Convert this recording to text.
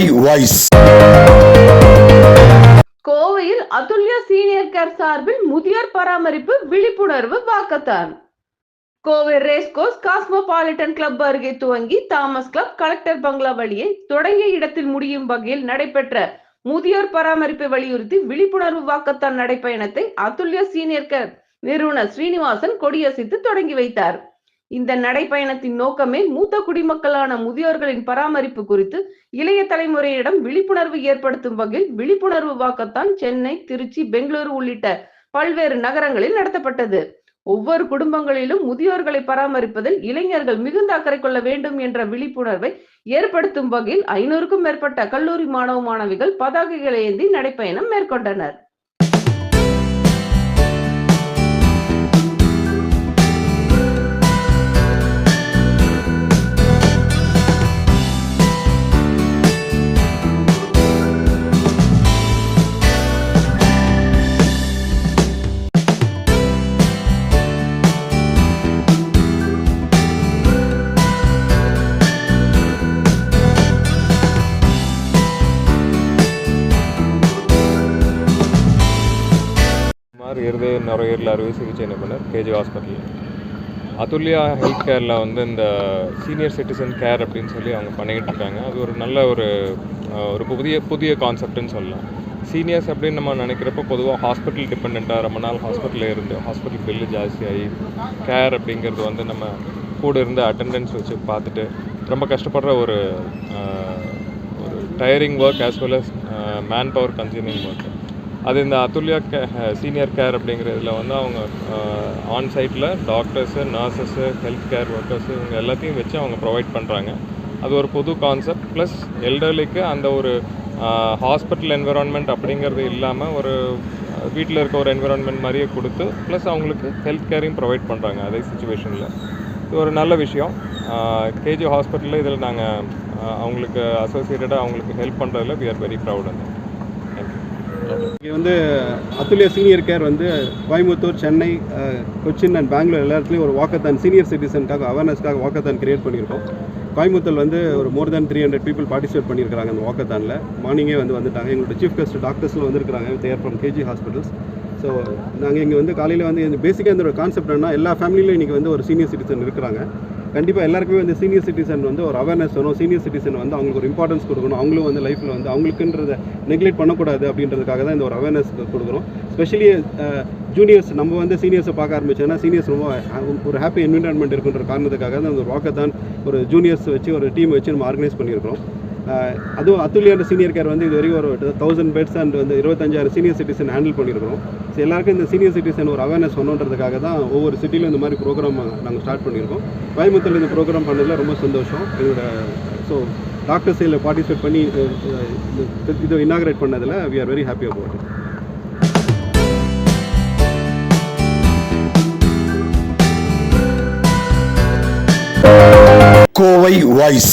Kovai voice கோவையில் Athulya senior care சார்பில் முதியோர் பராமரிப்பு விழிப்புணர்வு walkathon. Kovai racecourse cosmopolitan club அருகே துவங்கி தாமஸ் கிளப் கலெக்டர் பங்களா வழியை தொடங்கிய இடத்தில் முடியும் வகையில் நடைபெற்ற முதியோர் பராமரிப்பை வலியுறுத்தி விழிப்புணர்வு வாக்கத்தான் நடைப்பயணத்தை அதுல்யா சீனியர் கேர் நிறுவனர் ஸ்ரீனிவாசன் கொடியசைத்து தொடங்கி வைத்தார். இந்த நடைப்பயணத்தின் நோக்கமே மூத்த குடிமக்களான முதியோர்களின் பராமரிப்பு குறித்து இளைய தலைமுறையிடம் விழிப்புணர்வு ஏற்படுத்தும் வகையில் விழிப்புணர்வு வாக்கத்தான் சென்னை திருச்சி பெங்களூரு உள்ளிட்ட பல்வேறு நகரங்களில் நடத்தப்பட்டது. ஒவ்வொரு குடும்பங்களிலும் முதியோர்களை பராமரிப்பதில் இளைஞர்கள் மிகுந்த அக்கறை கொள்ள வேண்டும் என்ற விழிப்புணர்வை ஏற்படுத்தும் வகையில் ஐநூறுக்கும் மேற்பட்ட கல்லூரி மாணவ மாணவிகள் பதாகைகளை ஏந்தி நடைப்பயணம் மேற்கொண்டனர். இருதய நுரையீரல் அறுவை சிகிச்சை நிபுணர் கேஜி ஹாஸ்பிட்டல் அதுல்யா ஹெல்த் கேரில் வந்து இந்த சீனியர் சிட்டிசன் கேர் அப்படின்னு சொல்லி அவங்க பண்ணிக்கிட்டு இருக்காங்க. அது ஒரு நல்ல ஒரு ஒரு புதிய புதிய கான்செப்ட்னு சொல்லலாம். சீனியர்ஸ் அப்படின்னு நம்ம நினைக்கிறப்போ பொதுவாக ஹாஸ்பிட்டல் டிபெண்ட்டாக ரொம்ப நாள் ஹாஸ்பிட்டலில் இருந்து ஹாஸ்பிட்டல் பில்லு ஜாஸ்தியாகி கேர் அப்படிங்கிறது வந்து நம்ம கூட இருந்து அட்டெண்டன்ஸ் வச்சு பார்த்துட்டு ரொம்ப கஷ்டப்படுற ஒரு ஒரு tiring work as well as man power consuming work அது இந்த அதுல்யா கே சீனியர் கேர் அப்படிங்கிறதுல வந்து அவங்க ஆன் சைட்டில் doctors nurses health care workers இவங்க எல்லாத்தையும் வச்சு அவங்க ப்ரொவைட் பண்ணுறாங்க அது ஒரு புது கான்செப்ட் ப்ளஸ் எல்டர்லிக்கு அந்த ஒரு ஹாஸ்பிட்டல் என்விரான்மெண்ட் அப்படிங்கிறது இல்லாமல் ஒரு வீட்டில் இருக்க ஒரு என்விரான்மெண்ட் மாதிரியே கொடுத்து ப்ளஸ் அவங்களுக்கு ஹெல்த் கேரையும் ப்ரொவைட் பண்ணுறாங்க அதே சுச்சுவேஷனில் இது ஒரு நல்ல விஷயம். கேஜி ஹாஸ்பிட்டலில் இதில் நாங்கள் அவங்களுக்கு அசோசியேட்டடாக அவங்களுக்கு ஹெல்ப் பண்ணுறதுல வி ஆர் வெரி ப்ரௌட் அந்த இங்கே வந்து அத்துல்யா சீனியர் கேர் வந்து கோயம்புத்தூர் சென்னை கொச்சின் அண்ட் பெங்களூர் எல்லா இடத்துலையும் ஒரு வாக்கத்தான் சீனியர் சிட்டிசனுக்காக அவேர்னஸ்க்காக வாக்கத்தான் கிரியேட் பண்ணியிருக்கோம். கோயம்புத்தூர் வந்து ஒரு more than three hundred people participate பண்ணியிருக்காங்க அந்த வாக்கத்தானில் மார்னிங்கே வந்து வந்துட்டாங்க. எங்களோட சீஃப் கெஸ்ட் டாக்டர்ஸும் வந்திருக்காங்க there from KG hospitals so நாங்கள் இங்கே வந்து காலையில் வந்து இந்த பேசிக்காக இந்த ஒரு கான்செப்ட் என்ன எல்லா ஃபேமிலியிலும் இன்றைக்கி வந்து ஒரு சீனியர் சிட்டிசன் இருக்கிறாங்க. கண்டிப்பாக எல்லாருக்குமே வந்து சீனியர் சிட்டிசன் வந்து ஒரு அவேர்னஸ் வரும் சீனியர் சிட்டிசன் வந்து அவங்களுக்கு ஒரு இம்பார்ட்டன்ஸ் கொடுக்கணும். அவங்களும் வந்து லைஃப்பில் வந்து அவங்களுக்குன்றத நெக்லெக்ட் பண்ணக்கூடாது அப்படின்றதுக்காக தான் இந்த ஒரு அவேர்னஸ் கொடுக்குறோம் ஸ்பெஷலி ஜூனியர்ஸ் நம்ம வந்து சீனியர்ஸை பார்க்க ஆரம்பிச்சோன்னா சீனியர்ஸ் ரொம்ப ஒரு ஹாப்பி என்விரான்மெண்ட் இருக்குன்ற காரணத்துக்காக தான் அந்த ஒரு வாக்கத்தான் ஒரு ஜூனியர்ஸ் வச்சு ஒரு டீம் வச்சு நம்ம ஆர்கனைஸ் பண்ணியிருக்கிறோம். அதுவும் அத்துலியான சீனியர் கேர் வந்து இது வரைக்கும் ஒரு தௌசண்ட் பெட்ஸ் அண்ட் வந்து இருபத்தஞ்சாயிரம் சீனியர் சிட்டிசன் ஹேண்டில் பண்ணியிருக்கிறோம். ஸோ எல்லாருக்கும் இந்த சீனியர் சிட்டிசன் ஒரு அவேர்னஸ் பண்ணணுன்றதுக்காக தான் ஒவ்வொரு சிட்டிலும் இந்த மாதிரி ப்ரோக்ராம் நாங்கள் ஸ்டார்ட் பண்ணியிருக்கோம். கோயம்புத்தூரில் இந்த ப்ரோக்ராம் பண்ணதில் ரொம்ப சந்தோஷம். எங்களோட ஸோ டாக்டர் சைடில் பார்ட்டிசிபேட் பண்ணி இதை இனாகிரேட் பண்ணதில் we are very happy about it Kovai voice.